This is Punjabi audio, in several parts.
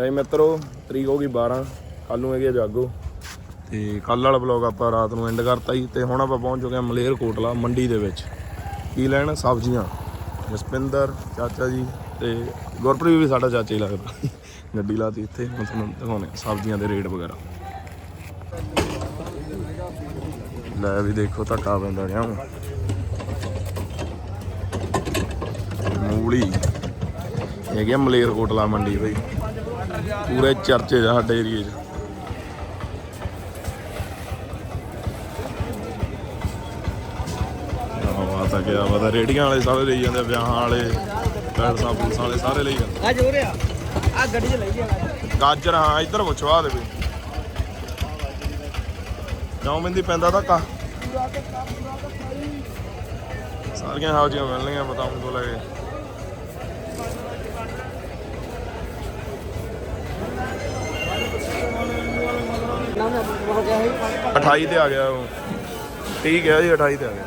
ਐ ਮਿੱਤਰੋ, ਤਰੀਕ ਹੋ ਗਈ 12 ਕੱਲ ਨੂੰ ਹੈਗੀ ਆ ਜਾਗੋ। ਤੇ ਕੱਲ ਵਾਲਾ ਵਲੌਗ ਆਪਾਂ ਰਾਤ ਨੂੰ ਐਂਡ ਕਰਤਾ ਜੀ, ਤੇ ਹੁਣ ਆਪਾਂ ਪਹੁੰਚ ਚੁੱਕੇ ਹਾਂ ਮਲੇਰ ਕੋਟਲਾ ਮੰਡੀ ਦੇ ਵਿੱਚ। ਕੀ ਲੈਣ? ਸਬਜ਼ੀਆਂ। ਜਸਪਿੰਦਰ ਚਾਚਾ ਜੀ ਤੇ ਗੁਰਪ੍ਰੀਤ ਵੀ ਸਾਡਾ ਚਾਚਾ ਹੀ ਲੱਗਦਾ। ਗੱਡੀ ਲਾਤੀ ਇੱਥੇ, ਹੁਣ ਤੁਹਾਨੂੰ ਦਿਖਾਉਣੇ ਸਬਜ਼ੀਆਂ ਦੇ ਰੇਟ ਵਗੈਰਾ। ਲੈ ਵੀ ਦੇਖੋ, ਧੱਕਾ ਪੈਂਦਾ ਰਿਹਾ ਮੂਲੀ। ਇਹ ਗਿਆ ਮਲੇਰ ਕੋਟਲਾ ਮੰਡੀ ਬਈ। ਪੂਰੇ ਚਰਚੇ ਦਾ ਸਾਡੇ ਏਰੀਏ 'ਚ। ਆਹ ਤਾਂ ਕਿਹਾ ਰੇੜੀਆਂ ਵਾਲੇ ਸਾਰੇ ਲਈ ਜਾਂਦੇ ਵਿਆਹਾਂ ਵਾਲੇ ਪੈਲਸਾਂ ਪੁਲਸਾਂ ਵਾਲੇ ਸਾਰੇ ਲਈ ਜਾਂਦੇ ਆ। ਜੋ ਰਿਆ ਆ ਗੱਡੀ ਚ ਲਈ ਗਿਆ ਗਾਜਰ ਹਾਂ ਇੱਧਰ ਪੁੱਛਵਾ ਦੇਵੇ ਕਿਉਂ ਬਿੰਦੀ ਪੈਂਦਾ ਧੱਕਾ? ਸਾਰੀਆਂ ਸਬਜ਼ੀਆਂ ਮਿਲਣਗੀਆਂ ਬਤਾਉਂ ਤੋਂ ਲੈ ਕੇ। 28 ਤੇ ਆ ਗਿਆ ਉਹ। ਠੀਕ ਹੈ ਜੀ 28 ਤੇ ਆ ਗਿਆ।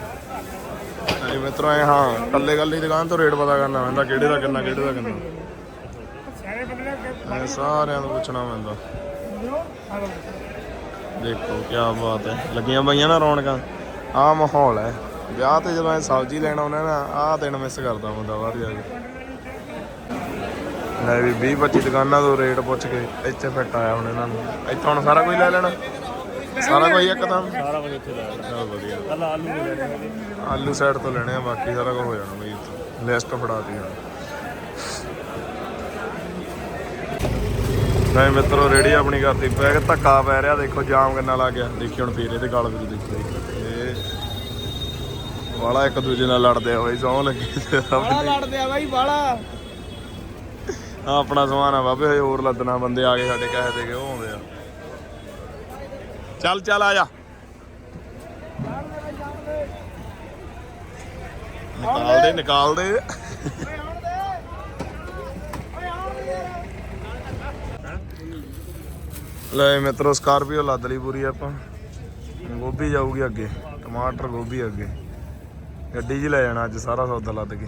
ਐ ਮਿੱਤਰੋ, ਐ ਹਾਂ ਕੱਲੇ ਕੱਲੇ ਦੁਕਾਨ ਤੋਂ ਰੇਟ ਪਤਾ ਕਰਨਾ ਪੈਂਦਾ, ਕਿਹੜੇ ਦਾ ਕਿੰਨਾ, ਕਿਹੜੇ ਦਾ ਕਿੰਨਾ। ਸਾਰਿਆਂ ਨੂੰ ਪੁੱਛਣਾ ਪੈਂਦਾ। ਦੇਖੋ ਕੀ ਬਾਤ ਹੈ। ਲੱਗੀਆਂ ਪਈਆਂ ਨਾ ਰੌਣਕਾਂ। ਆਹ ਮਾਹੌਲ ਹੈ। ਵਿਆਹ ਤੇ ਜਦੋਂ ਐ ਸਬਜ਼ੀ ਲੈਣ ਆਉਣਾ ਨਾ, ਆਹ ਦਿਨ ਮਿਸ ਕਰਦਾ ਹੁੰਦਾ ਬਾਹਰ ਜਾ ਕੇ। ਲੈ ਵੀ 20 25 ਦੁਕਾਨਾਂ ਤੋਂ ਰੇਟ ਪੁੱਛ ਕੇ ਇੱਥੇ ਫਿੱਟ ਆਇਆ ਹੁਣ ਇਹਨਾਂ ਨੂੰ। ਇੱਥੋਂ ਹੁਣ ਸਾਰਾ ਕੁਝ ਲੈ ਲੈਣਾ। ਸਾਰਾ ਕੁਝ ਇੱਕਦਮ। ਸਾਰਾ ਕੁਝ ਇੱਥੇ ਲੈ ਚਲ ਵਧੀਆ। ਕੱਲ ਆਲੂ ਵੀ ਲੈ ਲੈਣੇ। ਆਲੂ ਸਾਈਡ ਤੋਂ ਲੈਣੇ ਆ ਬਾਕੀ ਸਾਰਾ ਕੁਝ ਹੋ ਜਾਣਾ ਬਈ ਇੱਥੋਂ। ਲਿਸਟ ਫੜਾਤੀ ਹਾਂ ਨਹੀਂ ਮਿੱਤਰੋ ਰੇੜੀ ਆਪਣੀ ਕਰਤੀ। ਪੈ ਕੇ ਧੱਕਾ ਪੈ ਰਿਹਾ ਦੇਖੋ ਜਾਮ ਕਿੰਨਾ ਲੱਗ ਗਿਆ। ਦੇਖੀ ਹੁਣ ਫੇਰ ਇਹਦੇ ਗਾਲ ਵੀ ਦੇਖੋ। ਇਹ ਵਾਲਾ ਇੱਕ ਦੂਜੇ ਨਾਲ ਲੜਦੇ ਹੋਏ ਸੌ ਲੱਗੀ। ਸਭ ਲੜਦੇ ਆ ਬਾਈ ਆਹ ਆਪਣਾ ਸਮਾਨ ਆ ਬਾਬੇ, ਹਜੇ ਹੋਰ ਲੱਦਣਾ, ਬੰਦੇ ਆ ਗਏ ਸਾਡੇ ਕਹੇ ਦੇ ਕੇ ਉਹ ਆਉਂਦੇ ਆ। ਚੱਲ ਚੱਲ, ਆ ਜਾ। ਨਿਕਾਲ ਦੇ ਨਿਕਾਲ ਦੇ। ਲੈ ਮਿੱਤਰੋ, ਸਕਾਰਪੀਓ ਲੱਦ ਲਈ ਪੂਰੀ ਆਪਾਂ। ਗੋਭੀ ਜਾਊਗੀ ਅੱਗੇ, ਟਮਾਟਰ ਗੋਭੀ ਅੱਗੇ। ਗੱਡੀ 'ਚ ਲੈ ਜਾਣਾ ਅੱਜ, ਸਾਰਾ ਸੌਦਾ ਲੱਦ ਕੇ।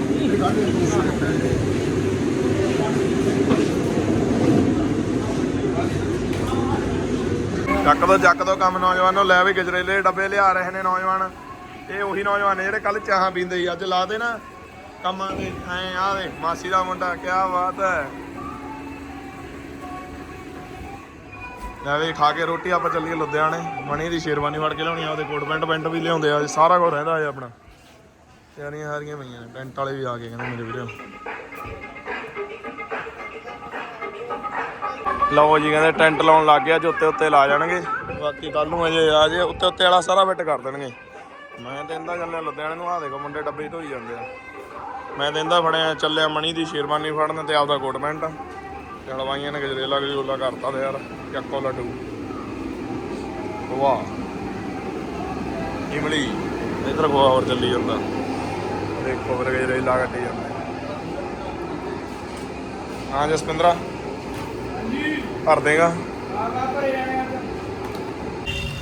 ਚੱਕ ਦੋ ਚੱਕ ਦੋ ਕੰਮ ਨੌਜਵਾਨੋ, ਲੈ ਵੀ ਗਜਰੇਲੇ ਡੱਬੇ ਲਿਆ ਰਹੇ ਨੇ ਨੌਜਵਾਨ। ਇਹ ਉਹੀ ਨੌਜਵਾਨ ਨੇ ਜਿਹੜੇ ਕੱਲ ਚਾਹਾਂ ਪੀਂਦੇ ਸੀ, ਅੱਜ ਲਾ ਦੇ ਨਾ ਕੰਮਾਂ ਤੇ, ਐ ਆ ਦੇ ਮਾਸੀ ਦਾ ਮੁੰਡਾ ਕੀ ਬਾਤ ਹੈ। ਲੈ ਵੀ ਖਾ ਕੇ ਰੋਟੀ, ਆਪਾਂ ਚੱਲੀਏ ਲੁਧਿਆਣੇ। ਮਣੀ ਦੀ ਸ਼ੇਰਵਾਨੀ ਵੜ ਕੇ ਲਿਆਉਣੀ ਆ, ਉਹਦੇ ਕੋਟ ਪੈਂਟ ਪੈਂਟ ਵੀ ਲਿਆਉਂਦੇ ਆ, ਸਾਰਾ ਕੁਝ ਰਹਿੰਦਾ ਆ ਆਪਣਾ। ਤਿਆਰੀਆਂ ਸਾਰੀਆਂ ਪਈਆਂ ਨੇ, ਟੈਂਟ ਵਾਲੇ ਵੀ ਆ ਗਏ ਕਹਿੰਦੇ ਮੇਰੇ ਵੀਰੋ। ਲਓ ਜੀ ਕਹਿੰਦੇ ਟੈਂਟ ਲਾਉਣ ਲੱਗ ਗਿਆ, ਅੱਜ ਉੱਤੇ ਉੱਤੇ ਲਾ ਜਾਣਗੇ। ਬਾਕੀ ਕੱਲ ਨੂੰ ਅਜੇ ਆ ਜੇ ਉੱਤੇ ਉੱਤੇ ਵਾਲਾ ਸਾਰਾ ਫਿੱਟ ਕਰ ਦੇਣਗੇ। ਮੈਂ ਤੇ ਇੰਦਾ ਚੱਲਿਆ ਲੁਧਿਆਣੇ ਨੂੰ ਆ ਦੇਖੋ ਮੁੰਡੇ ਡੱਬੇ ਧੋਈ ਜਾਂਦੇ ਆ। ਮੈਂ ਤੇ ਇੰਦਾ ਫੜਿਆ, ਚੱਲਿਆ ਮਣੀ ਦੀ ਸ਼ੇਰਵਾਨੀ ਫੜਨ ਤੇ ਆਪਦਾ ਕੋਟ ਪੈਂਟ। ਤੇ ਹਲਵਾਈਆਂ ਨੇ ਗਜਰੇਲਾ ਗਜਰੂਲਾ ਕਰਤਾ ਤੇ ਯਾਰ, ਚੱਕੋ ਲੱਡੂ। ਵਾਹ। ਇਮਲੀ। ਇਧਰ ਗੋਆ ਹੋਰ ਚੱਲੀ ਜਾਂਦਾ। ਦੇਖੋ ਫਿਰ ਗਜਰੇਲਾ ਕੱਢੀ ਜਾਂਦੇ। ਹਾਂ ਜਸਪਿੰਦਰਾ। ਭਰ ਦੇਗਾ।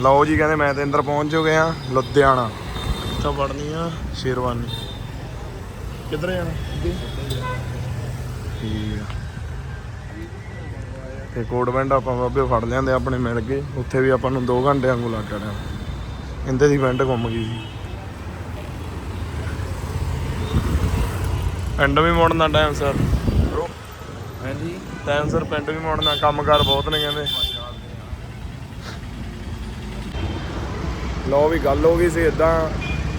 ਲਓ ਜੀ ਕਹਿੰਦੇ ਮੈਂ ਤੇ ਅੰਦਰ ਪਹੁੰਚ ਚੁੱਕੇ ਆ ਲੁਧਿਆਣਾ। ਇੱਥੋਂ ਪੜਨੀ ਆ ਸ਼ੇਰਵਾਨੀ। ਕਿੱਧਰ ਜਾਣਾ? ਠੀਕ ਆ। ਤੇ ਕੋਟ ਪੈਂਟ ਆਪਾਂ ਬਾਬੇ ਫੜ ਲਿਆਂਦੇ ਆਪਣੇ ਮਿਲ ਗਏ ਉੱਥੇ ਵੀ ਆਪਾਂ ਨੂੰ 2 ਘੰਟੇ ਵਾਂਗੂ ਲੱਗ ਜਾਣਾ ਇੰਦੇ ਦੀ ਪੈਂਟ ਘੁੰਮ ਗਈ ਸੀ। ਪਿੰਡ ਵੀ ਮੋੜਨ ਦਾ ਟਾਈਮ ਸਰ ਹਾਂਜੀ। ਟਾਈਮ ਸਰ ਪਿੰਡ ਵੀ ਮੋੜਨਾ ਕੰਮਕਾਰ ਬਹੁਤ ਨੇ ਕਹਿੰਦੇ। ਲੋ ਵੀ ਗੱਲ ਹੋ ਗਈ ਸੀ ਇਦਾਂ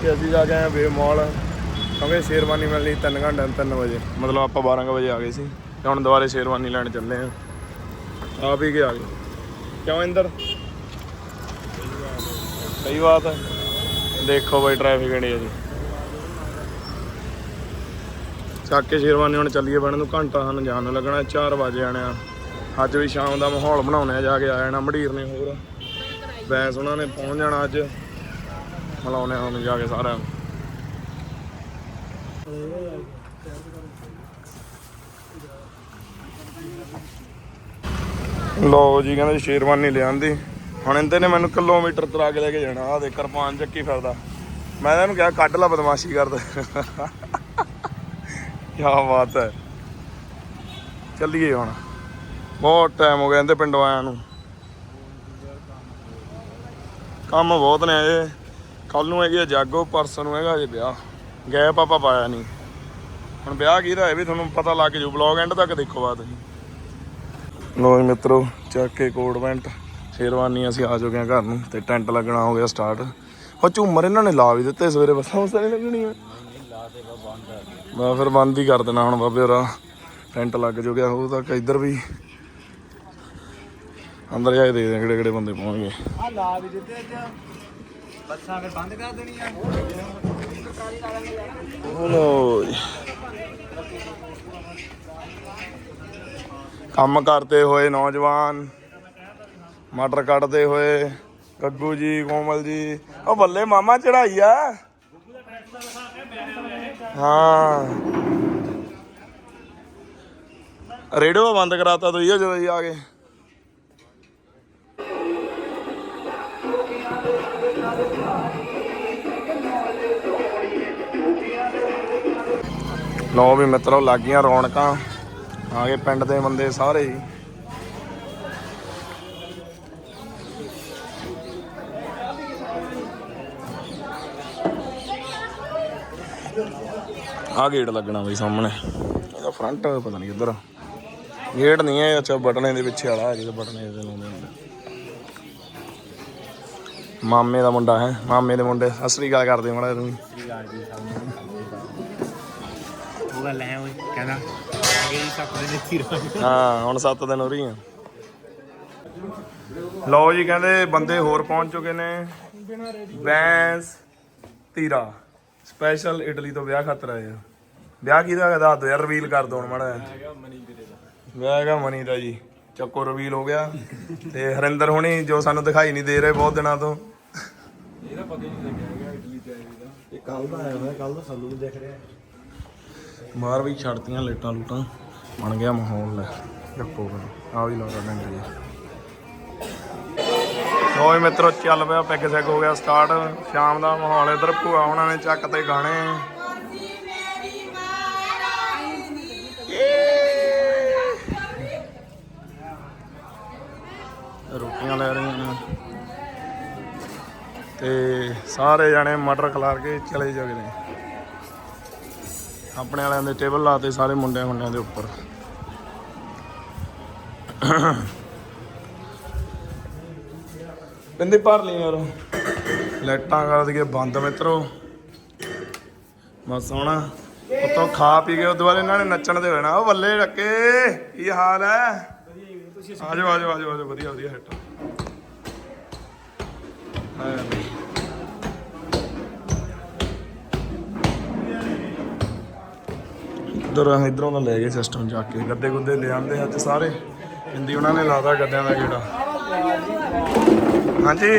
ਕਿ ਅਸੀਂ ਜਾ ਕੇ ਆਏ ਵੇ ਮਾਲ ਕਿਉਂਕਿ ਸ਼ੇਰਵਾਨੀ ਮਿਲਣੀ 3 ਘੰਟੇ 3 ਵਜੇ। ਮਤਲਬ ਆਪਾਂ 12 ਕੁ ਵਜੇ ਆ ਗਏ ਸੀ। ਤੇ ਹੁਣ ਦੁਬਾਰੇ ਸ਼ੇਰਵਾਨੀ ਲੈਣ ਚੱਲੇ ਆ ਆਪ ਹੀ ਕੇ ਆ ਗਏ। ਕਿਉਂ ਇੰਦਰ? ਸਹੀ ਬਾਤ ਹੈ। ਦੇਖੋ ਬਈ ਟ੍ਰੈਫਿਕ ਕਿਹੜੀ ਹੈ ਜੀ। ਚੱਕ ਕੇ ਸ਼ੇਰਵਾਨੀ ਹੁਣ ਚੱਲੀਏ ਬਣ ਨੂੰ, ਘੰਟਾ ਸਾਨੂੰ ਜਾਣ ਨੂੰ ਲੱਗਣਾ 4 ਵਜੇ ਆਣੇ ਆ। ਅੱਜ ਵੀ ਸ਼ਾਮ ਦਾ ਮਾਹੌਲ ਬਣਾਉਣੇ ਆ, ਜਾ ਕੇ ਆ ਜਾਣਾ ਮੜੀਰ ਨੇ ਹੋਰ। ਬੈਂਸ ਉਹਨਾਂ ਨੇ ਪਹੁੰਚ ਜਾਣਾ ਅੱਜ। ਮਿਲਾਉਣੇ ਹੁਣ ਜਾ ਕੇ ਸਾਰਿਆਂ ਨੂੰ। ਲੋ ਜੀ, ਕਹਿੰਦੇ ਸ਼ੇਰਵਾਨੀ ਲਿਆਂਦੀ। ਹੁਣ ਇਹਦੇ ਨੇ ਮੈਨੂੰ ਕਿਲੋਮੀਟਰ ਤਰਾ ਕੇ ਲੈ ਕੇ ਜਾਣਾ। ਆ ਦੇ ਕਿਰਪਾਨ ਚੱਕੀ ਫਿਰਦਾ। ਮੈਂ ਇਹਨੂੰ ਕਿਹਾ, ਕੱਢ ਲਾ ਬਦਮਾਸ਼ੀ ਕਰਦਾ। ਕੀ ਬਾਤ ਹੈ। ਚੱਲੀਏ ਹੁਣ। ਬਹੁਤ ਟਾਈਮ ਹੋ ਗਿਆ ਇਹਦੇ ਪਿੰਡੋਂ ਆਇਆਂ ਨੂੰ। ਕੰਮ ਬਹੁਤ ਨੇ ਇਹ ਕੱਲ ਨੂੰ ਹੈਗੀ ਜਾਗੋ, ਪਰਸੋਂ ਨੂੰ ਹੈਗਾ ਜੇ ਵਿਆਹ। ਗਏ ਪਾਪਾ ਪਾਇਆ ਨਹੀਂ ਹੁਣ ਵਿਆਹ ਕਿਹਦਾ ਹੈ ਵੀ ਤੁਹਾਨੂੰ ਪਤਾ ਲੱਗ ਜੂ। ਬਲੌਗ ਐਂਡ ਤੱਕ ਦੇਖੋ ਬਾਅਦ ਤੁਸੀਂ ਲੋ ਜੀ ਮਿੱਤਰੋ, ਚੱਕ ਕੇ ਕੋਟ ਪੈਂਟ। ਸ਼ੇਰਵਾਨੀ ਅਸੀਂ, ਆ ਚੁੱਕੇ ਹਾਂ ਘਰ ਨੂੰ। ਤੇ ਟੈਂਟ ਲੱਗਣਾ ਹੋ ਗਿਆ ਸਟਾਰਟ ਉਹ ਝੂਮਰ ਇਹਨਾਂ ਨੇ ਲਾ ਵੀ ਦਿੱਤੇ ਸਵੇਰੇ, ਬੱਸਾਂ ਬਸਾਂ ਨਹੀਂ ਲੱਗਣੀਆਂ ਬਾ ਫਿਰ ਬੰਦ ਹੀ ਕਰ ਦੇਣਾ ਹੁਣ ਬਾਬੇ ਹੋਰਾ। ਟੈਂਟ ਲੱਗ ਚੁੱਕਿਆ ਉਹ ਤੱਕ ਇੱਧਰ ਵੀ। ਅੰਦਰ ਜਾ ਕੇ ਦੇਖਦੇ ਕਿਹੜੇ ਕਿਹੜੇ ਬੰਦੇ ਪਹੁੰਚ ਗਏ ਆ ਲਾ ਵੀ ਦਿੱਤੇ ਅੱਜ। ਬੱਸਾਂ ਫਿਰ ਬੰਦ ਕਰ ਦੇਣੀਆਂ। ਲੋ ਜੀ। ਕੰਮ ਕਰਦੇ ਹੋਏ ਨੌਜਵਾਨ ਮਟਰ ਕੱਢਦੇ ਹੋਏ ਗੱਗੂ ਜੀ ਕੋਮਲ ਜੀ। ਉਹ ਬੱਲੇ ਮਾਮਾ ਚੜਾਈ ਆ। ਹਾਂ। ਰੇਡੀਓ ਬੰਦ ਕਰਾਤਾ ਤੁਸੀਂ ਜਦੋਂ ਜੀ ਆ ਗਏ। ਲੋ ਵੀ ਮਿੱਤਰੋ, ਲੱਗੀਆਂ ਰੌਣਕਾਂ। ਆ ਗਏ ਪਿੰਡ ਦੇ ਬੰਦੇ ਸਾਰੇ ਹੀ। ਆ ਗੇਟ ਲੱਗਣਾ ਬਈ ਸਾਹਮਣੇ। ਇਹਦਾ ਫਰੰਟ ਪਤਾ ਨਹੀਂ ਕਿੱਧਰ ਗੇਟ ਨਹੀਂ ਹੈ ਅੱਛਾ ਬਟਨੇ ਦੇ ਪਿੱਛੇ ਵਾਲਾ ਜਿਹਦੇ ਬਟਨੇ ਦੇ ਲਾਉਂਦੇ ਹੁੰਦੇ। ਮਾਮੇ ਦਾ ਮੁੰਡਾ ਹੈ ਮਾਮੇ ਦੇ ਮੁੰਡੇ। ਅਸਲੀ ਗੱਲ ਕਰਦੇ ਮਾੜਾ ਤੂੰ ਉਹ ਗੱਲ ਹੈ ਓਏ ਕਹਿੰਦਾ ਅੱਗੇ ਹੀ ਸਕਦੇ ਨੇ ਤੀਰਾਂ ਹਾਂ ਹੁਣ 7 ਦਿਨ ਹੋ ਰਹੀ ਆ। ਲਓ ਜੀ ਕਹਿੰਦੇ ਬੰਦੇ ਹੋਰ ਪਹੁੰਚ ਚੁੱਕੇ ਨੇ। ਬੈਂਸ ਤੀਰਾ। ਸਪੈਸ਼ਲ ਇਟਲੀ ਤੋਂ ਵਿਆਹ ਖਾਤਰ ਆਏ ਆ। ਵਿਆਹ ਕਿਹਦਾ ਹੈਗਾ? ਦੱਸ ਦੋ ਯਾਰ ਰਿਵੀਲ ਕਰ ਦੋ ਹੁਣ ਮਾੜਾ ਜਿਹਾ। ਵਿਆਹ ਹੈਗਾ ਮਨੀ ਦਾ। ਜੀ। ਚੱਕੋ ਰਿਵੀਲ ਹੋ ਗਿਆ। ਤੇ ਹਰਿੰਦਰ ਹੁਣੀ ਜੋ ਸਾਨੂੰ ਦਿਖਾਈ ਨਹੀਂ ਦੇ ਰਹੇ ਬਹੁਤ ਦਿਨਾਂ ਤੋਂ। ਇਹ ਕੱਲ ਦਾ। ਆਇਆ ਹੋਇਆ ਕੱਲ ਦਾ ਸਾਨੂੰ ਵੀ ਦਿਖ ਰਿਹਾ। ਬਾਹਰ ਵੀ ਛੱਡਤੀਆਂ ਲੇਟਾਂ ਲੂਟਾਂ। ਬਣ ਗਿਆ ਮਾਹੌਲ। ਲੈ ਚੱਕੋ ਆ ਵੀ ਲਾਉਂਦਾ ਡੰਡ ਜੀ ਹੋਏ ਮਿੱਤਰੋ, ਚੱਲ ਪਿਆ, ਪੈਗ ਸੈਗ ਹੋ ਗਿਆ ਸਟਾਰਟ ਸ਼ਾਮ ਦਾ ਮਾਹੌਲ ਇਧਰ, ਭੂਆ ਉਹਨਾਂ ਨੇ ਚੱਕ ਤੇ ਗਾਣੇ। ਰੋਟੀਆਂ ਲੈ ਰਹੀਆਂ ਨੇ। ਤੇ ਸਾਰੇ ਜਾਣੇ ਮਟਰ ਖਿਲਾਰ ਕੇ ਚਲੇ ਜਾਂਦੇ ਨੇ। ਆਪਣੇ ਵਾਲਿਆਂ ਦੇ ਟੇਬਲ ਲਾਤੇ ਸਾਰੇ ਮੁੰਡਿਆਂ ਮੁੰਡਿਆਂ ਦੇ ਉੱਪਰ। ਪਿੰਦੇ ਭਰ ਲਈ ਯਾਰ। ਲਾਈਟਾਂ ਕਰ ਦਈਏ ਬੰਦ ਮਿੱਤਰੋ। ਬਸ ਸੋਹਣਾ ਉਤੋਂ ਖਾ ਪੀ ਕੇ ਉਹ ਦੁਬਾਰਾ ਇਹਨਾਂ ਨੇ ਨੱਚਣ ਦੇ ਹੋਣਾ। ਉਹ ਬੱਲੇ ਰੱਕੇ, ਕੀ ਹਾਲ ਹੈ? ਆਜੋ ਆਜੋ ਆਜੋ ਆਜੋ, ਵਧੀਆ ਵਧੀਆ ਹਿੱਟ ਹਾਂ। ਇਧਰ, ਇਧਰੋਂ ਦਾ ਲੈ ਗਏ ਸਿਸਟਮ ਜਾ ਕੇ। ਗੱਦੇ ਗੁੱਦੇ ਲੈ ਆਂਦੇ ਅੱਜ ਸਾਰੇ। ਹਿੰਦੀ ਉਹਨਾਂ ਨੇ ਲਾਦਾ ਗੱਦਿਆਂ ਦਾ ਕਿਹੜਾ ਹਾਂਜੀ।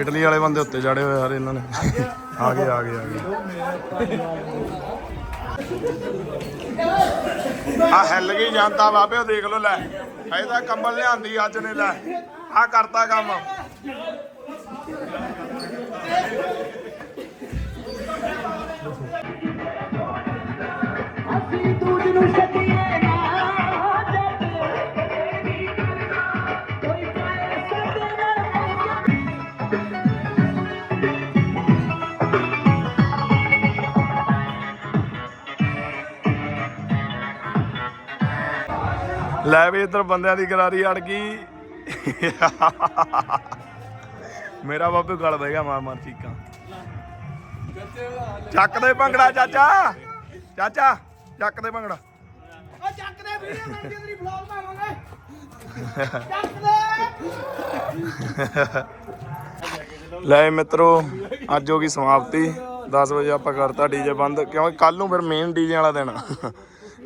ਇਟਲੀ ਵਾਲੇ ਬੰਦੇ ਉੱਤੇ ਜਾੜੇ ਹੋਏ ਸਾਰੇ ਇਹਨਾਂ ਨੇ। ਆ ਗਏ ਆ ਗਏ ਆ ਗਏ। ਆ ਹਿੱਲ ਗਈ ਜਾਂਦਾ ਬਾਬੇ ਉਹ ਦੇਖ ਲੋ। ਲੈ ਇਹਦਾ ਕੰਬਲ ਲਿਆਂਦੀ, ਅੱਜ ਨੇ ਲੈ। ਆ ਕਰਤਾ ਕੰਮ। ਲੈ ਵੀ ਇਧਰ ਬੰਦਿਆਂ ਦੀ ਗਰਾਰੀ ਅੜ ਗਈ। ਮੇਰਾ ਬਾਪੂ ਗਲ ਬਹਿ ਗਿਆ ਮਾਰ ਮਾਰ ਚੀਕਾਂ। ਚੱਕ ਦੇ ਭੰਗੜਾ, ਚਾਚਾ। ਚਾਚਾ। ਚੱਕ ਦੇ ਭੰਗੜਾ। ਓ ਚੱਕ ਦੇ ਵੀਡੀਓ ਬਣ ਕੇ ਤੇਰੀ ਵਲੌਗ ਬਣਾਵਾਂਗੇ। ਲੈ ਮਿੱਤਰੋ ਅੱਜ ਹੋ ਗਈ ਸਮਾਪਤੀ। 10 ਵਜੇ ਆਪਾਂ ਕਰਤਾ ਡੀਜੇ ਬੰਦ ਕਿਉਂਕਿ ਕੱਲ ਨੂੰ ਫਿਰ ਮੇਨ ਡੀਜੇ ਵਾਲਾ ਦਿਨ।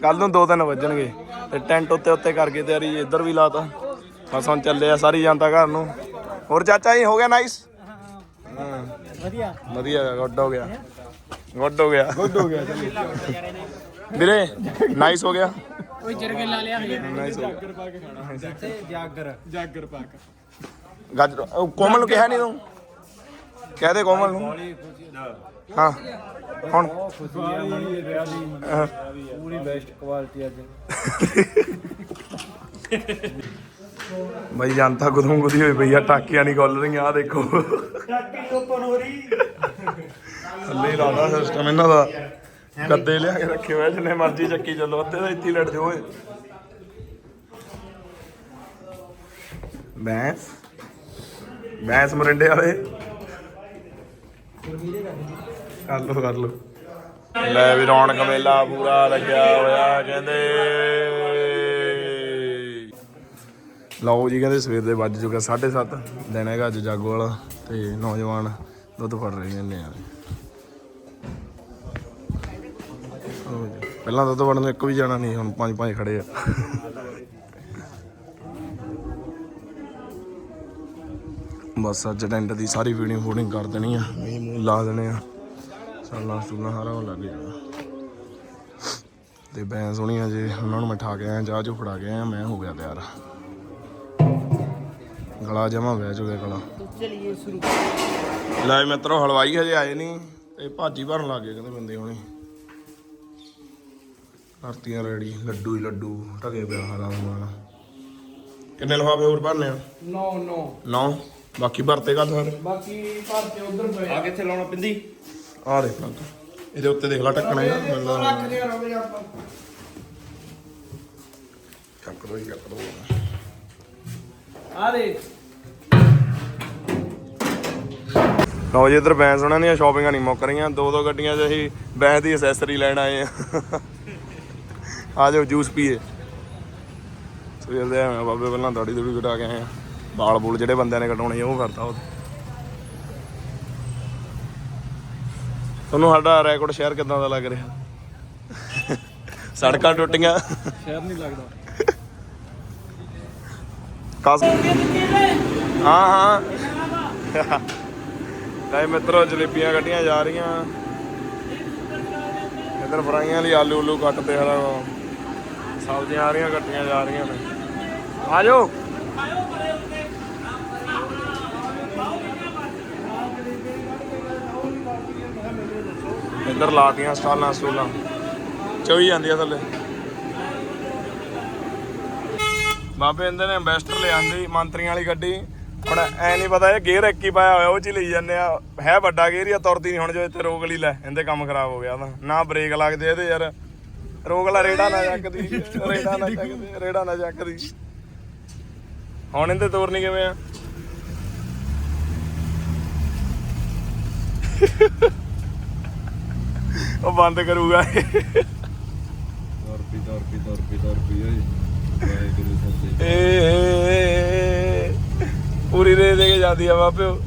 ਕੱਲ ਨੂੰ 2-3 ਵੱਜਣਗੇ। ਤੇ ਟੈਂਟ ਉੱਤੇ ਉੱਤੇ ਕਰਕੇ ਤਿਆਰੀ ਇੱਧਰ ਵੀ ਲਾਤਾ। ਬਸ ਹੁਣ ਚੱਲੇ ਆ ਸਾਰੀ ਜਨਤਾ ਘਰ ਨੂੰ। ਹੋਰ ਚਾਚਾ ਜੀ ਹੋ ਗਿਆ ਨਾਈਸ ਵਧੀਆ। ਵਧੀਆ ਗੁੱਡ ਹੋ ਗਿਆ। ਗੁੱਡ ਹੋ ਗਿਆ। ਗੁੱਡ ਹੋ ਗਿਆ ਵੀਰੇ ਨਾਈਸ ਹੋ ਗਿਆ। ਓਏ ਜਰਗੇ ਲਾ ਲਿਆ ਨਾਈਸ ਹੋ ਗਿਆ। ਜਾਗਰ। ਜਾਗਰ ਪਾਕ ਗਾਜਰ ਉਹ ਕੋਮਲ ਨੂੰ ਕਿਹਾ ਨਹੀਂ ਤੂੰ? ਕਹਿ ਦੇ ਕੋਮਲ ਨੂੰ। ਹਾਂ ਹੁਣ। ਪੂਰੀ ਬੈਸਟ ਕੁਆਲਿਟੀ ਅੱਜ। ਬਈ ਜਨਤਾ ਗੁਦੂੰ ਗੁਦੀ ਹੋਈ ਪਈ ਆ ਟਾਕੀਆਂ ਨਹੀਂ ਖੁੱਲ ਰਹੀਆਂ ਆ ਦੇਖੋ। ਟਾਕੀ ਓਪਨ ਹੋ ਰਹੀ ਥੱਲੇ ਲਾਦਾ ਸਿਸਟਮ ਇਹਨਾਂ ਦਾ। ਗੱਦੇ ਲਿਆ ਕੇ ਰੱਖੇ ਹੋਏ ਜਿੰਨੇ ਮਰਜ਼ੀ ਚੱਕੀ ਚੱਲੋ, ਅੱਧੇ ਦਾ ਇੱਥੇ ਹੀ ਲੜ ਜਾਓ ਓਏ। ਬੈਂਸ ਬੈਂਸ ਮਰਿੰਡੇ ਵਾਲੇ। ਕਰ ਲੋ ਕਰ ਲੋ ਲੈ ਵੀ ਰੌਣਕ ਮੇਲਾ ਪੂਰਾ ਲੱਗਿਆ ਹੋਇਆ, ਕਹਿੰਦੇ। ਲਓ ਜੀ, ਕਹਿੰਦੇ ਸਵੇਰ ਦੇ ਵੱਜ ਚੁੱਕਾ 7:30 ਦਿਨ ਹੈਗਾ ਅੱਜ ਜਾਗੋ ਵਾਲਾ ਤੇ ਨੌਜਵਾਨ ਦੁੱਧ ਫੜ ਰਹੇ ਨੇ ਆ ਪਹਿਲਾਂ ਦੁੱਧ ਫੜਨ ਨੂੰ ਇੱਕ ਵੀ ਜਾਣਾ ਨਹੀਂ ਹੁਣ ਪੰਜ ਪੰਜ ਖੜੇ ਆ। ਬਸ ਅੱਜ ਟੈਂਟ ਦੀ ਸਾਰੀ ਵੀਡੀਓ ਫੋਟਿੰਗ ਕਰ ਦੇਣੀ ਆ ਮੀਂਹ ਮੂੰਹ ਲਾ ਦੇਣੇ ਆ। ਸਾਲਾਂ ਸੂਲਾਂ ਸਾਰਾ ਹੋਣ ਲੱਗ ਜਾਣਾ। ਤੇ ਬੈਂ ਸੋਹਣੀਆਂ ਜੇ ਉਹਨਾਂ ਨੂੰ ਮੈਂ ਠਾ ਕੇ ਆਇਆ ਚਾਹ ਚੋ ਫੜਾ ਕੇ ਆਇਆ ਮੈਂ ਹੋ ਗਿਆ ਤਿਆਰ। ਗਲਾ ਜਮਾ ਬਹਿ ਚੁੱਕਿਆ ਗਲਾ। ਚਲਿਏ ਸ਼ੁਰੂ। ਲੈ ਮਿੱਤਰੋ ਹਲਵਾਈ ਹਜੇ ਆਏ ਨਹੀਂ ਤੇ ਭਾਜੀ ਭਰਨ ਲੱਗ ਕਹਿੰਦੇ ਬੰਦੇ ਹੁਣੇ। ਕਰਤੀਆਂ ਰੈਡੀ ਲੱਡੂ ਹੀ ਲੱਡੂ ਢਕੇ ਪਿਆ ਹਰਾ ਸਮਾਨ ਕਿੰਨੇ ਲਫਾਫੇ ਹੋਰ ਭਰਨੇ ਆ? ਨੋ ਨੋ। ਨੌ? ਬਾਕੀ ਭਰਤੇ ਕਾ ਸਾਰੇ? ਬਾਕੀ ਘਰ ਤੇ ਉਧਰ ਪਏ ਆ। ਕਿੱਥੇ ਲਾਉਣਾ ਪਿੰਦੀ? ਆ ਦੇਖ ਲਾ ਤੂੰ। ਇਹਦੇ ਉੱਤੇ ਦੇਖ ਲਾ ਟੱਕਣਾ ਹੈ ਮੈਨੂੰ ਲੱਗਦਾ ਰੱਖਦੇ ਆ ਰੋਵੇ ਆਪਾਂ। ਚੱਕ ਦੋ ਹੀ ਚੱਕ ਦੋ ਆ ਦੇ। ਲਓ ਜੀ ਇੱਧਰ ਬੈਂਸ ਉਹਨਾਂ ਦੀਆਂ ਸ਼ਾਪਿੰਗਾਂ ਨਹੀਂ ਮੁੱਕ ਰਹੀਆਂ। ਦੋ ਦੋ ਗੱਡੀਆਂ 'ਚ ਅਸੀਂ ਬੈਂਸ ਦੀ ਐਸੈਸਰੀ ਲੈਣ ਆਏ ਆ। ਆ ਜਾਓ ਜੂਸ ਪੀਏ ਸਵੇਰ ਦੇ ਆਏ ਬਾਬੇ ਪਹਿਲਾਂ ਦਾੜੀ ਦੂੜੀ ਕਟਾ ਕੇ ਆਏ ਆ। ਬਾਲ ਬੂਲ ਜਿਹੜੇ ਬੰਦਿਆਂ ਨੇ ਕਟਾਉਣੇ ਉਹ ਕਰਤਾ ਉਹ। ਤੁਹਾਨੂੰ ਸਾਡਾ ਰੈਕੋਰਡ ਸ਼ੇਅਰ ਕਿਦਾਂ ਦਾ ਲੱਗ ਰਿਹਾ? ਸੜਕਾਂ ਟੁੱਟੀਆਂ। ਸ਼ਹਿਰ ਨਹੀਂ ਲੱਗਦਾ। ਕਾਸ ਹਾਂ ਹਾਂ। ਲੈ ਮਿੱਤਰੋ ਜਲੇਬੀਆਂ ਕੱਢੀਆਂ ਜਾ ਰਹੀਆਂ। ਇਧਰ ਫਰਾਈਆਂ ਲਈ ਆਲੂ ਉਲੂ ਕੱਟਦੇ ਹਰਾ ਸਬਜ਼ੀਆਂ ਆ ਰਹੀਆਂ ਕੱਟੀਆਂ ਜਾ ਰਹੀਆਂ ਨੇ। ਆ ਜਾਓ। ਇੱਧਰ ਲਾਤੀਆਂ ਸਟਾਲਾਂ, ਸਟੂਲਾਂ। ਚੋਈ ਜਾਂਦੀਆਂ ਥੱਲੇ। ਬਾਬੇ ਇੰਦੇ ਨੇ ਇੰਵੈਸਟਰ ਲਿਆਂਦੀ ਮੰਤਰੀਆਂ ਵਾਲੀ ਗੱਡੀ। ਹੁਣ ਐ ਨਹੀਂ ਪਤਾ ਇਹ ਗੇਅਰ ਇੱਕ ਹੀ ਪਾਇਆ ਹੋਇਆ, ਉਹ ਚ ਹੀ ਲਈ ਜਾਂਦੇ ਆ। ਹੈ ਵੱਡਾ ਗੇਅਰ ਹੀ ਆ, ਤੁਰਦੀ ਨਹੀਂ ਹੁਣ ਜੇ ਇੱਥੇ ਰੋਕ ਲਈ ਲੈ, ਇਹਦੇ ਕੰਮ ਖਰਾਬ ਹੋ ਗਿਆ ਤਾਂ। ਨਾ ਬ੍ਰੇਕ ਲੱਗਦੇ ਇਹਦੇ ਯਾਰ। ਰੋਕ ਲਾ ਰੇੜਾ ਨਾ ਚੱਕਦੀ ਰੇੜਾ ਨਾ ਚੱਕਦੀ ਰੇੜਾ ਨਾ ਚੱਕਦੀ। ਹੁਣ ਇਹਦੇ ਤੋਰਨੀ ਕਿਵੇਂ ਆ? ਉਹ ਬੰਦ ਕਰੂਗਾ। ਇਹ ਰੁਪਏ ਦਾ ਰੁਪਏ ਦਾ ਰੁਪਏ ਦਾ ਰੁਪਏ ਵਾਹਿਗੁਰੂ ਸਤਿ ਏ ਪੂਰੀ ਦੇ ਦੇ ਕੇ ਜਾਂਦੀ ਆ ਬਾਪਿਓ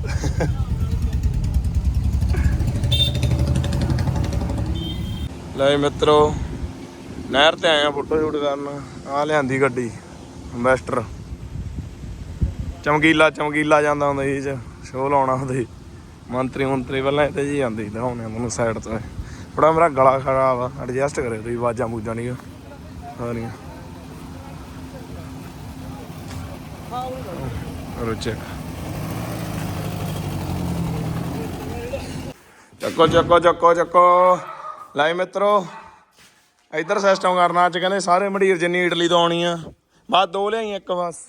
ਲੈ ਮਿੱਤਰੋ ਨਹਿਰ ਤੇ ਆਇਆ ਫੋਟੋ ਸ਼ੂਟ ਕਰਨ। ਆ ਲਿਆਂਦੀ ਗੱਡੀ ਇਨਵੈਸਟਰ ਚਮਕੀਲਾ ਚਮਕੀਲਾ ਜਾਂਦਾ ਹੁੰਦਾ ਸੀ ਚ ਸ਼ੋਅ ਲਾਉਣਾ ਹੁੰਦਾ ਮੰਤਰੀ ਮੰਤਰੀ ਪਹਿਲਾਂ ਇੱਥੇ ਜੀ ਜਾਂਦੇ ਦਿਖਾਉਣੇ ਤੁਹਾਨੂੰ ਸਾਈਡ ਤੋਂ। ਥੋੜਾ ਮੇਰਾ ਗਲਾ ਖਰਾਬ ਆ ਐਡਜਸਟ ਕਰਿਓ ਤੁਸੀਂ, ਆਵਾਜ਼ਾਂ ਬੂਜਾਂ ਨਹੀਂ ਸਾਰੀਆਂ ਕਰੋ ਚੱਕੋ ਚੱਕੋ ਚੱਕੋ ਚੱਕੋ। ਲੈ ਮਿੱਤਰੋ ਇੱਧਰ ਸਿਸਟਮ ਕਰਨਾ, ਅੱਜ ਕਹਿੰਦੇ ਸਾਰੇ ਮੜੀਰ ਜਿੰਨੀ ਇਟਲੀ ਤੋਂ ਆਉਣੀ ਆ। ਬਾਅਦ ਦੋ ਲਿਆਈ ਇੱਕ ਬਸ।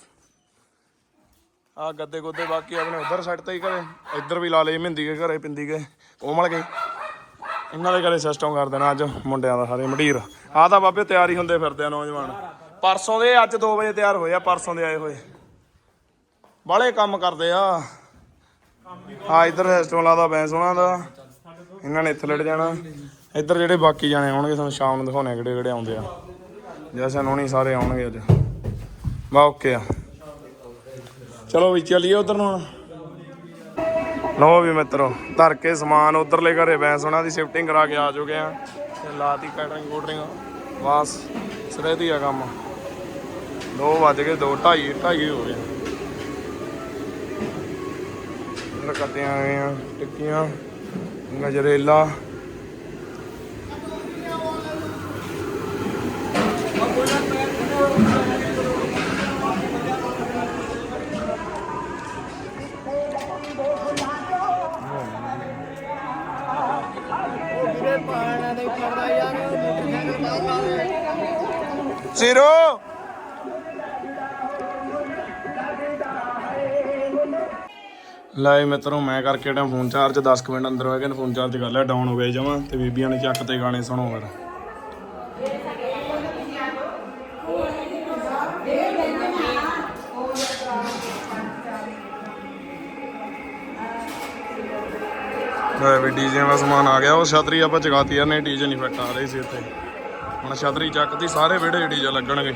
ਆ ਗੱਦੇ ਗੁੱਦੇ ਬਾਕੀ ਆਪਣੇ ਉਧਰ ਸਾਈਡ ਤੇ ਹੀ ਘਰੇ। ਇੱਧਰ ਵੀ ਲਾ ਲਏ, ਮਹਿੰਦੀ ਕੇ ਘਰੇ ਪਿੰਦੀ ਕੇ ਕੋਮਲ ਕੇ ਇਹਨਾਂ ਦੇ ਘਰੇ ਸਿਸਟਮ ਕਰ ਦੇਣਾ ਅੱਜ ਮੁੰਡਿਆਂ ਦਾ ਸਾਰੇ ਮੜੀਰ ਆ ਤਾਂ ਬਾਬੇ ਤਿਆਰੀ ਹੁੰਦੇ ਫਿਰਦੇ ਆ ਨੌਜਵਾਨ। ਪਰਸੋਂ ਦੇ ਅੱਜ 2 ਵਜੇ ਤਿਆਰ ਹੋਏ ਆ, ਪਰਸੋਂ ਦੇ ਆਏ ਹੋਏ। ਬਾਲੇ ਕੰਮ ਕਰਦੇ ਆ। ਆ ਇੱਧਰ ਸਿਸਟਮ ਲਾਦਾ ਬੈਂਸ ਉਹਨਾਂ ਦਾ। ਇਹਨਾਂ ਨੇ ਇੱਥੇ ਲੜ ਜਾਣਾ। ਇੱਧਰ ਜਿਹੜੇ ਬਾਕੀ ਜਾਣੇ ਆਉਣਗੇ, ਤੁਹਾਨੂੰ ਸ਼ਾਮ ਨੂੰ ਦਿਖਾਉਣੇ ਕਿਹੜੇ ਕਿਹੜੇ ਆਉਂਦੇ ਆ। ਜੈਸੇ ਨੋਣੀ ਸਾਰੇ ਆਉਣਗੇ ਅੱਜ। ਬਾ ਓਕੇ ਆ। ਚਲੋ ਵੀ ਚੱਲੀਏ ਉਧਰ ਨੂੰ ਹੁਣ। ਲਓ ਵੀ ਮਿੱਤਰੋ, ਧਰ ਕੇ ਸਮਾਨ ਉਧਰਲੇ ਘਰੇ ਬੈਂਸ ਉਹਨਾਂ ਦੀ ਸ਼ਿਫਟਿੰਗ ਕਰਾ ਕੇ ਆ ਚੁੱਕੇ ਆ। ਤੇ ਲਾਤੀ ਕਟਰਿੰਗ ਕੋਟਰਿੰਗ ਬਸ ਸਰੇਦੀ ਆ ਕੰਮ। 2 ਵੱਜ ਗਏ 2 2:30 2:30 ਹੋ ਗਏ। ਇਧਰ ਕੱਟੀਆਂ ਆ ਟਿੱਕੀਆਂ, ਗਜਰੇਲਾ। ਲੈ ਮਿੱਤਰੋ, ਮੈਂ ਕਰਕੇ ਟਾਂ ਫੋਨ ਚਾਰਜ 10 ਮਿੰਟ ਅੰਦਰ ਹੋਏ ਗਏ ਫੋਨ ਚਾਰਜ ਕਰ ਲਿਆ ਡਾਊਨ ਹੋ ਗਏ ਜਮਾਂ, ਤੇ ਬੀਬੀਆਂ ਨੇ ਚੱਕ ਤੇ ਗਾਣੇ ਸੁਣੋ ਫਿਰ। ਲੈ ਵੀ ਡੀਜੇ ਦਾ ਸਮਾਨ ਆ ਗਿਆ, ਉਹ ਛਤਰੀ ਆਪਾਂ ਚਗਾਤੀ ਯਾਰ ਨਹੀਂ ਡੀਜੇ ਨਹੀਂ ਫਿੱਟ ਆ ਰਹੀ ਸੀ ਇੱਥੇ। ਹੁਣ ਛਤਰੀ ਚੱਕਤੀ, ਸਾਰੇ ਵਿਹੜੇ ਡੀਜੇ ਲੱਗਣਗੇ।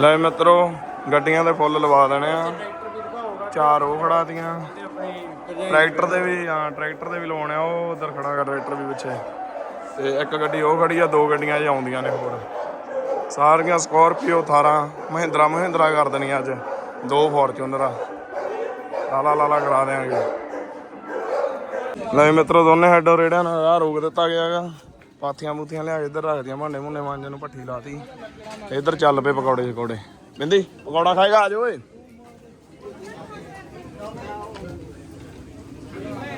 ਲੈ ਮਿੱਤਰੋ, ਗੱਡੀਆਂ ਦੇ ਫੁੱਲ ਲਵਾ ਦੇਣੇ ਆ। ਚਾਰ ਉਹ ਖੜਾ ਦੀਆਂ ਟਰੈਕਟਰ ਦੇ ਵੀ, ਹਾਂ, ਟਰੈਕਟਰ ਦੇ ਵੀ ਲਵਾਉਣੇ ਆ, ਉਹ ਉਧਰ ਖੜਾ ਕਰ, ਟਰੈਕਟਰ ਵੀ ਪਿੱਛੇ। ਤੇ ਇੱਕ ਗੱਡੀ, ਉਹ ਖੜੀ ਆ, ਦੋ ਗੱਡੀਆਂ ਜਿ ਆਉਂਦੀਆਂ ਨੇ ਹੋਰ। ਸਾਰੀਆਂ ਸਕੋਰਪੀਓ ਥਾਰਾਂ ਮਹਿੰਦਰਾ ਮਹਿੰਦਰਾ ਕਰ ਦੇਣੀਆਂ ਅੱਜ। ਦੋ ਫੋਰਚੂਨਰ ਲਾਲਾ ਲਾਲਾ ਕਰਾ ਦੇਾਂਗੇ ਲੈ ਮਿੱਤਰੋ, ਦੋਨੇ ਹੈਡੋ ਰੇੜਿਆਂ ਨਾਲ ਰਾਹ ਰੋਕ ਦਿੱਤਾ ਗਿਆਗਾ ਪਾਥੀਆਂ ਮੂਥੀਆਂ ਲਿਆ ਕੇ ਇੱਧਰ ਰੱਖਦੀਆਂ ਭਾਂਡੇ ਮੁੰਡੇ ਮਾਂਜੇ ਨੂੰ ਭੱਠੀ ਲਾਤੀ। ਤੇ ਇੱਧਰ ਚੱਲ ਪਏ ਪਕੌੜੇ ਪਕੌੜੇ ਬਿੰਦੀ, ਪਕੌੜਾ ਖਾਏਗਾ, ਆ ਜਾ ਓਏ।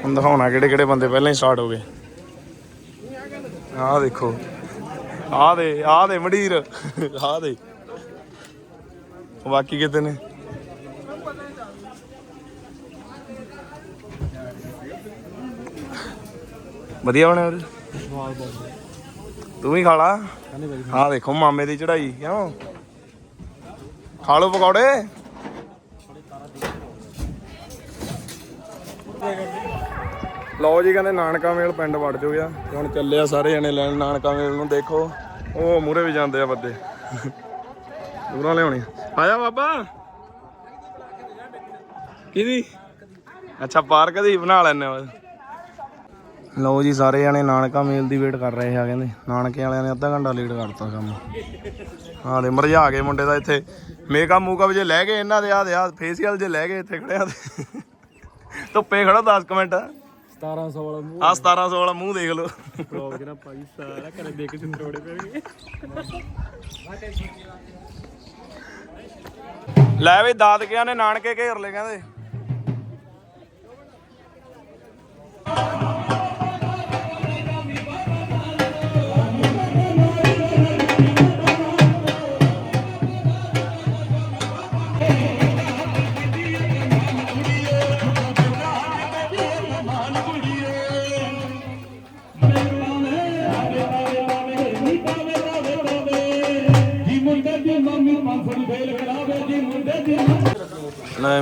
ਹੁਣ ਦਿਖਾਉਣਾ ਕਿਹੜੇ ਕਿਹੜੇ ਬੰਦੇ ਪਹਿਲਾਂ ਹੀ ਸਟਾਰਟ ਹੋ ਗਏ। ਆਹ ਦੇਖੋ। ਆ ਦੇ, ਆਹ ਦੇ ਮੜੀਰ ਆਹ ਦੇ। ਬਾਕੀ ਕਿਤੇ ਨੇ? ਵਧੀਆ ਬਣਿਆ ਵੀਰ ਤੂੰ ਵੀ ਖਾ ਲਾ। ਆਹ ਦੇਖੋ ਮਾਮੇ ਦੀ ਚੜਾਈ ਕਿਉਂ? ਖਾ ਲਓ ਪਕੌੜੇ। ਲਓ ਜੀ, ਕਹਿੰਦੇ ਨਾਨਕਾ ਮੇਲ ਪਿੰਡ ਵੜ ਜੂਗਾ ਗਿਆ ਹੁਣ ਚੱਲਿਆ ਸਾਰੇ ਜਣੇ ਲੈਣ ਨਾਨਕਾ ਮੇਲ ਨੂੰ, ਦੇਖੋ। ਉਹ ਮੂਰੇ ਵੀ ਜਾਂਦੇ ਆ ਬੰਦੇ। ਦੂਰਾਂ ਲਿਆਉਣੀ ਆ ਬਾਬਾ। ਕਿਹਦੀ? ਅੱਛਾ, ਪਾਰਕ ਦੀ ਬਣਾ ਲੈਣੇ ਆ। ਲਓ ਜੀ, ਸਾਰੇ ਜਣੇ ਨਾਨਕਾ ਮੇਲ ਦੀ ਵੇਟ ਕਰ ਰਹੇ ਆ, ਕਹਿੰਦੇ। ਨਾਨਕੇ ਵਾਲਿਆਂ ਨੇ ਅੱਧਾ ਘੰਟਾ ਲੇਟ ਕਰਤਾ ਕੰਮ। ਹਾਂ ਦੇ ਮਰਜਾ ਗਏ ਮੁੰਡੇ ਦਾ ਇੱਥੇ। ਮੇਕਅਪ ਮੂਕਅਪ ਜੇ ਲੈ ਗਏ ਇਹਨਾਂ ਦੇ ਆ ਦੇ ਆ ਫੇਸ਼ੀਅਲ ਜੇ ਲੈ ਗਏ ਇੱਥੇ ਖੜਿਆ ਤੇ ਧੁੱਪੇ ਖੜਾ 10 ਮਿੰਟ। 1700 ਵਾਲਾ ਮੂੰਹ। ਆ 1700 ਵਾਲਾ ਮੂੰਹ ਦੇਖ ਲਓ। ਬਲੌਗ ਜਿਹੜਾ ਭਾਈ ਸਾਰਾ ਘਰੇ ਦੇਖ ਕੇ ਚੰਦਰੋੜੇ ਪੈਣਗੇ। ਲੈ ਵੀ ਦਾਦਕਿਆਂ ਨੇ ਨਾਨਕੇ ਘੇਰ ਲੈ ਕਹਿੰਦੇ।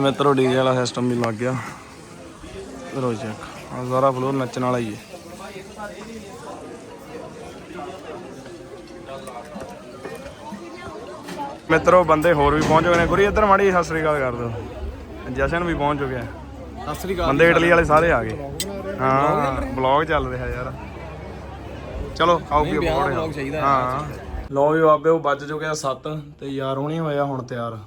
ਮਿੱਤਰੋ ਡੀਜੇ ਵਾਲਾ ਸਿਸਟਮ ਵੀ ਲੱਗ ਗਿਆ। ਕਰੋ ਚੈੱਕ ਆ ਸਾਰਾ ਫਲੋਰ ਨੱਚਣ ਵਾਲਾ ਹੀ ਹੈ। ਮਿੱਤਰੋ ਬੰਦੇ ਹੋਰ ਵੀ ਪਹੁੰਚ ਗਏ ਨੇ। ਗੁਰੀ ਇੱਧਰ ਮਾੜੀ ਸਤਿ ਸ੍ਰੀ ਅਕਾਲ ਕਰ ਦਿਓ। ਜਸ਼ਨ ਵੀ ਪਹੁੰਚ ਚੁੱਕਿਆ। ਸਤਿ ਸ੍ਰੀ ਅਕਾਲ। ਬੰਦੇ ਇਟਲੀ ਵਾਲੇ ਸਾਰੇ ਆ ਗਏ। ਹਾਂ ਬਲੌਗ ਚੱਲ ਰਿਹਾ ਯਾਰ। ਚਲੋ ਆਓ ਵੀ vlog ਚਾਹੀਦਾ ਹਾਂ। ਲੋ ਵੀ ਬਾਬੇ ਉਹ ਵੱਜ ਚੁੱਕਿਆ 7 ਤੇ ਯਾਰ ਹੁਣੀ ਹੋਇਆ ਹੁਣ ਤਿਆਰ।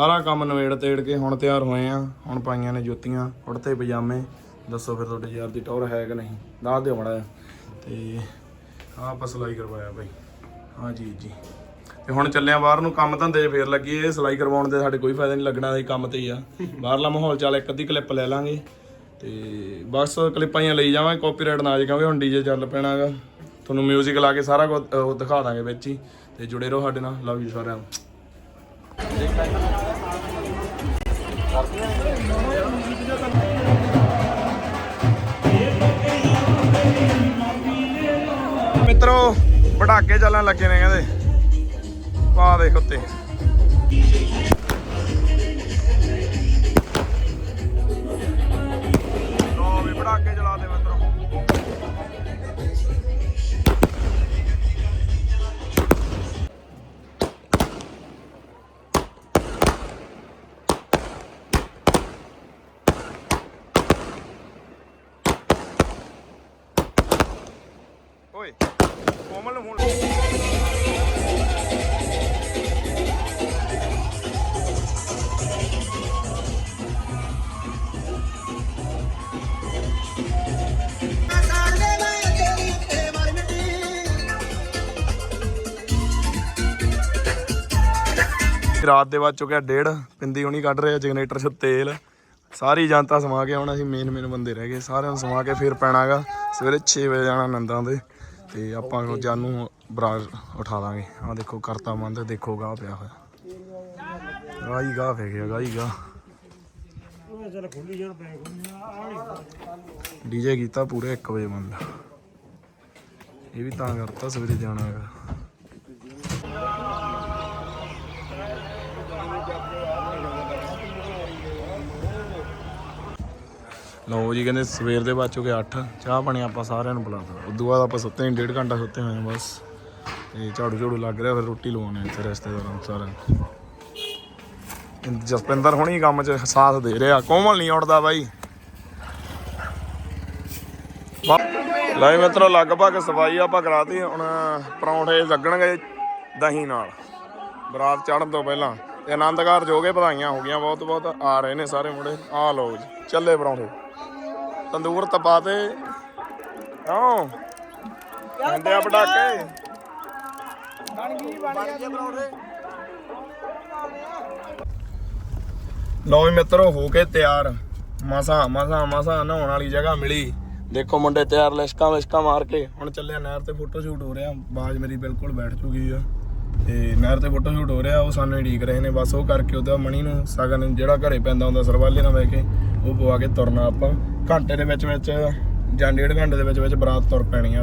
ਸਾਰਾ ਕੰਮ ਨਵੇੜ ਤੇੜ ਕੇ ਹੁਣ ਤਿਆਰ ਹੋਏ ਆ। ਹੁਣ ਪਾਈਆਂ ਨੇ ਜੁੱਤੀਆਂ, ਕੁੜਤੇ, ਪਜਾਮੇ। ਦੱਸੋ ਫਿਰ ਤੁਹਾਡੇ ਯਾਰ ਦੀ ਟੌਰ ਹੈ ਕਿ ਨਹੀਂ? ਦੱਸ ਦਿਓ ਮੜਾ ਤੇ ਆਹ ਆਪਾਂ ਸਿਲਾਈ ਕਰਵਾਇਆ ਬਾਈ। ਹਾਂ ਜੀ ਜੀ। ਤੇ ਹੁਣ ਚੱਲਿਆ ਬਾਹਰ ਨੂੰ, ਕੰਮ ਧੰਦੇ 'ਚ ਫੇਰ ਲੱਗੀ ਇਹ। ਸਿਲਾਈ ਕਰਵਾਉਣ ਦੇ ਸਾਡੇ ਕੋਈ ਫਾਇਦਾ ਨਹੀਂ, ਲੱਗਣਾ ਇਹ ਕੰਮ ਤੇ ਹੀ ਆ। ਬਾਹਰਲਾ ਮਾਹੌਲ ਚੱਲ, ਇੱਕ ਅੱਧੀ ਕਲਿੱਪ ਲੈ ਲਾਂਗੇ। ਤੇ ਬਸ ਕਲਿੱਪਾਂ ਹੀ ਲਈ ਜਾਵਾਂਗੇ ਕਾਪੀਰਾਈਟ ਨਾ ਜੇ ਜਾਵੇ ਹੁਣ ਡੀਜੇ ਚੱਲ ਪੈਣਾਗਾ। ਤੁਹਾਨੂੰ 뮤직 ਲਾ ਕੇ ਸਾਰਾ ਕੁਝ ਦਿਖਾ ਦਾਂਗੇ ਵਿੱਚ ਹੀ। ਤੇ ਜੁੜੇ ਰਹੋ ਸਾਡੇ ਨਾਲ ਲਵ ਯੂ ਸਾਰਿਆਂ ਨੂੰ। ਮਿੱਤਰੋ, ਪਟਾਕੇ ਚੱਲਣ ਲੱਗੇ ਨੇ ਕਹਿੰਦੇ। ਪਾ ਦੇਖ ਉੱਤੇ। ਲੋ ਵੀ ਪਟਾਕੇ ਚਲਾ ਦੇ ਮਿੱਤਰੋ। ਰਾਤ ਦੇ ਵੱਜ ਚੁੱਕਿਆ ਡੇਢ ਪਿੰਦੀ ਹੁਣੀ ਕੱਢ ਰਿਹਾ ਜਨਰੇਟਰ 'ਚ ਤੇਲ। ਸਾਰੀ ਜਨਤਾ ਸਮਾ ਕੇ ਹੁਣ ਅਸੀਂ ਮੇਨ ਮੇਨ ਬੰਦੇ ਰਹਿ ਗਏ ਸਾਰਿਆਂ ਨੂੰ ਸਮਾ ਕੇ ਫਿਰ ਪੈਣਾਗਾ। ਸਵੇਰੇ 6 ਵਜੇ ਜਾਣਾ ਨੰਦਾਂ ਦੇ ਤੇ ਆਪਾਂ ਨੂੰ ਜਾਨੂੰ ਬਰਾਜ ਉਠਾ ਦਾਂਗੇ ਆਹ ਦੇਖੋ ਕਰਤਾ ਮੰਦ ਦੇਖੋ ਗਾਹ ਪਿਆ ਹੋਇਆ। ਗਾਈ ਗਾਹ ਫੇ ਗਿਆ ਗਾਈ ਗਾਹ। ਡੀਜੇ ਕੀਤਾ ਪੂਰੇ 1 ਵਜੇ ਬੰਦ। ਇਹ ਵੀ ਤਾਂ ਕਰਤਾ ਸਵੇਰੇ ਜਾਣਾ ਹੈਗਾ। ਲਓ ਜੀ, ਕਹਿੰਦੇ ਸਵੇਰ ਦੇ ਬਾਅਦ ਚੁੱਕੇ 8 ਚਾਹ ਪਾਣੀ ਆਪਾਂ ਸਾਰਿਆਂ ਨੂੰ ਪਿਲਾਤਾ ਉਦੋਂ ਬਾਅਦ ਆਪਾਂ ਸੁੱਤੇ ਨਹੀਂ ਡੇਢ ਘੰਟਾ ਸੁੱਤੇ ਹੋਏ ਹਾਂ ਬਸ। ਤੇ ਝਾੜੂ ਝਾੜੂ ਲੱਗ ਰਿਹਾ, ਫਿਰ ਰੋਟੀ ਲਵਾਉਣੇ ਇੱਥੇ ਰਿਸ਼ਤੇਦਾਰਾਂ ਨੂੰ ਸਾਰਿਆਂ ਨੂੰ। ਜਸਪਿੰਦਰ ਹੁਣੀ ਕੰਮ 'ਚ ਸਾਥ ਦੇ ਰਿਹਾ, ਕੋਮਲ ਨਹੀਂ ਉੱਡਦਾ ਬਾਈ। ਲੈ ਮਿੱਤਰੋ, ਲਗਭਗ ਸਫ਼ਾਈ ਆਪਾਂ ਕਰਾਤੀ, ਹੁਣ ਪਰੌਂਠੇ ਲੱਗਣਗੇ ਦਹੀਂ ਨਾਲ। ਬਰਾਤ ਚੜਨ ਤੋਂ ਪਹਿਲਾਂ। ਤੇ ਆਨੰਦ ਕਾਰਜ ਹੋ ਗਏ, ਵਧਾਈਆਂ ਹੋ ਗਈਆਂ ਬਹੁਤ ਬਹੁਤ ਆ ਰਹੇ ਨੇ ਸਾਰੇ ਮੁੰਡੇ। ਆ ਲਓ ਜੀ, ਚੱਲੇ ਪਰੌਂਠੇ। ਤੰਦੂਰ ਤਪਾ ਤੇ ਕਿਉਂ ਕਹਿੰਦੇ ਆ ਪਟਾਕੇ। ਲਓ ਵੀ ਮਿੱਤਰੋ, ਹੋ ਕੇ ਤਿਆਰ। ਮਸਾ ਮਸਾ ਮਸਾ ਨਹਾਉਣ ਵਾਲੀ ਜਗ੍ਹਾ ਮਿਲੀ। ਦੇਖੋ ਮੁੰਡੇ ਤਿਆਰ ਲਿਸ਼ਕਾਂ ਵਿਸ਼ਕਾਂ ਮਾਰ ਕੇ। ਹੁਣ ਚੱਲਿਆ ਨਹਿਰ ਤੇ ਫੋਟੋ ਸ਼ੂਟ ਹੋ ਰਿਹਾ। ਬਾਜ ਮੇਰੀ ਬਿਲਕੁਲ ਬੈਠ ਚੁੱਕੀ ਆ। ਤੇ ਨਹਿਰ ਤੇ ਫੋਟੋ ਸ਼ੂਟ ਹੋ ਰਿਹਾ ਉਹ ਸਾਨੂੰ ਹੀ ਢੀਕ ਰਹੇ ਨੇ ਬਸ ਉਹ ਕਰਕੇ ਉਹਦਾ ਮਣੀ ਨੂੰ ਸਗਨ ਜਿਹੜਾ ਘਰੇ ਪੈਂਦਾ ਹੁੰਦਾ ਸਰਵਾਲੇ ਨਾਲ ਬਹਿ ਕੇ ਉਹ ਪਵਾ ਕੇ ਤੁਰਨਾ ਆਪਾਂ। ਘੰਟੇ ਦੇ ਵਿੱਚ ਵਿੱਚ ਜਾਂ ਡੇਢ ਘੰਟੇ ਦੇ ਵਿੱਚ ਵਿੱਚ ਬਰਾਤ ਤੁਰ ਪੈਣੀ ਆ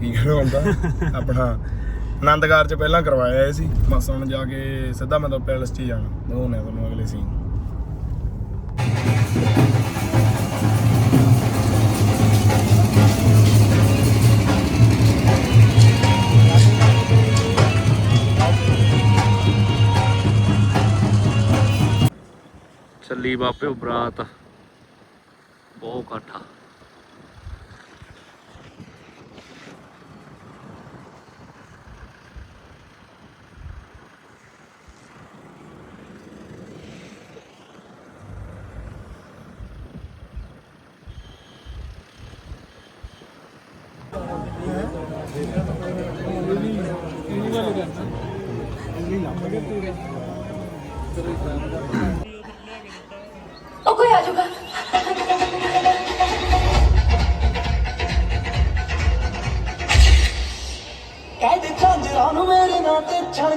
ਕੀ ਕਹਿੰਦਾ ਹੁੰਦਾ? ਆਪਣਾ ਆਨੰਦਗਾਰ ਚ ਪਹਿਲਾਂ ਕਰਵਾਇਆ ਇਹ ਸੀ ਬਸ ਹੁਣ ਜਾ ਕੇ ਸਿੱਧਾ ਮੈਂ ਤਾਂ ਪੈਲਸ 'ਚ ਹੀ ਜਾਣਾ ਉਹ ਨੇ ਤੁਹਾਨੂੰ ਅਗਲੇ ਸੀਨ ਚੱਲੀ ਬਾਪੇ ਬਰਾਤ ਬਹੁਤ ਇਕੱਠਾ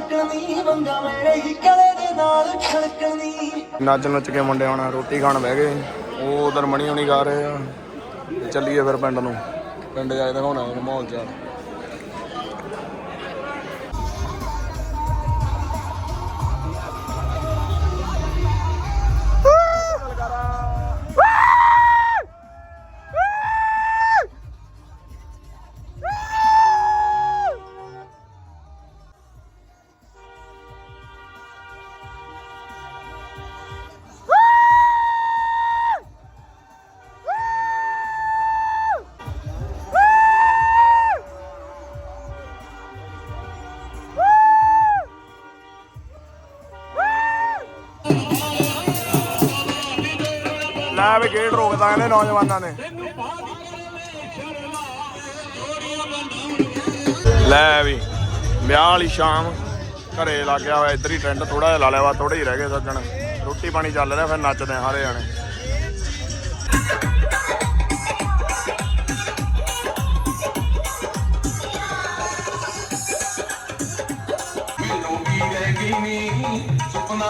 ਤੇ ਛੜਕਣੀ ਮੇਰੇ ਹੀ ਗਲੇ ਦੇ ਨਾਲ ਛੜਕਣੀ। ਨੱਚ ਨੁੱਚ ਕੇ ਮੁੰਡੇ ਹੁਣ ਰੋਟੀ ਖਾਣ ਬਹਿ ਗਏ। ਉਹ ਉਧਰ ਮਣੀ ਹੁਣੀ ਗਾ ਰਹੇ ਆ। ਚੱਲੀਏ ਫਿਰ ਪਿੰਡ ਨੂੰ। ਪਿੰਡ ਜਾ ਕੇ ਦਿਖਾਉਣਾ ਮਾਹੌਲ ਚਾਲ। ਗੇਟ ਰੋਕਦਾ ਇਹਨੇ ਨੌਜਵਾਨਾਂ ਨੇ। ਲੈ ਵੀ ਵਿਆਹ ਸ਼ਾਮ ਘਰੇ ਲੱਗਿਆ ਹੋਇਆ ਇੱਧਰ ਹੀ ਟੈਂਟ ਥੋੜਾ ਜਿਹਾ ਲਾ ਲਿਆ ਵਾ ਥੋੜੇ ਹੀ ਰਹਿ ਗਏ ਸੱਜਣ। ਰੋਟੀ ਪਾਣੀ ਚੱਲ ਰਿਹਾ ਫਿਰ ਨੱਚਦੇ ਹਾਰੇ ਜਾਣੇ। ਸੁਪਨਾ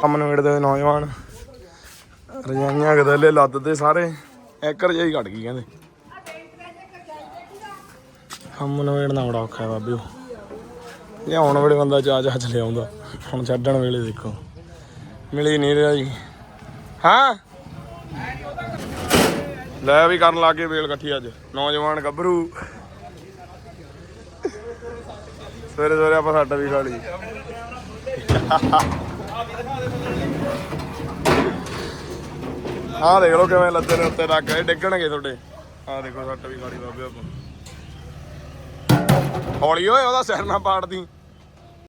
ਕੰਮ ਨਵੇੜ ਦੇ ਨੌਜਵਾਨ, ਰਜਾਈਆਂ ਗਦਲੇ ਲੱਦ ਦੇ ਸਾਰੇ ਇੱਕ ਰਜਾਈ ਘਟ ਗਈ ਕਹਿੰਦੇ। ਕੰਮ ਨਵੇੜਨਾ ਬੜਾ ਔਖਾ ਬਾਬੇ ਬਾਬਿਓ। ਲਿਆਉਣ ਵੇਲੇ ਬੰਦਾ ਜਾ ਚਾਹ ਚ ਲਿਆਉਂਦਾ, ਹੁਣ ਛੱਡਣ ਵੇਲੇ ਦੇਖੋ। ਮਿਲੀ ਨਹੀਂ ਰਿਹਾ ਜੀ। ਹਾਂ? ਲੈ ਵੀ ਕਰਨ ਲੱਗੇ ਵੇਲ ਇਕੱਠੀ ਅੱਜ, ਨੌਜਵਾਨ ਗੱਭਰੂ। ਸਵੇਰੇ ਸਵੇਰੇ ਆਪਾਂ ਸਾਡਾ ਵੀ ਖਾ ਲਈ ਆਹ ਦੇਖ ਲਓ ਕਿਵੇਂ ਲੱਦੇ ਨੇ ਉੱਤੇ ਰੱਖ ਕੇ ਡਿੱਗਣਗੇ ਤੁਹਾਡੇ। ਆਹ ਦੇਖੋ ਸੱਟ ਵੀ ਖਾਲੀ ਬਾਬੇ ਆਪਾਂ। ਹੌਲੀ ਓਏ, ਉਹਦਾ ਸਿਰ ਨਾ ਪਾੜਦੀ।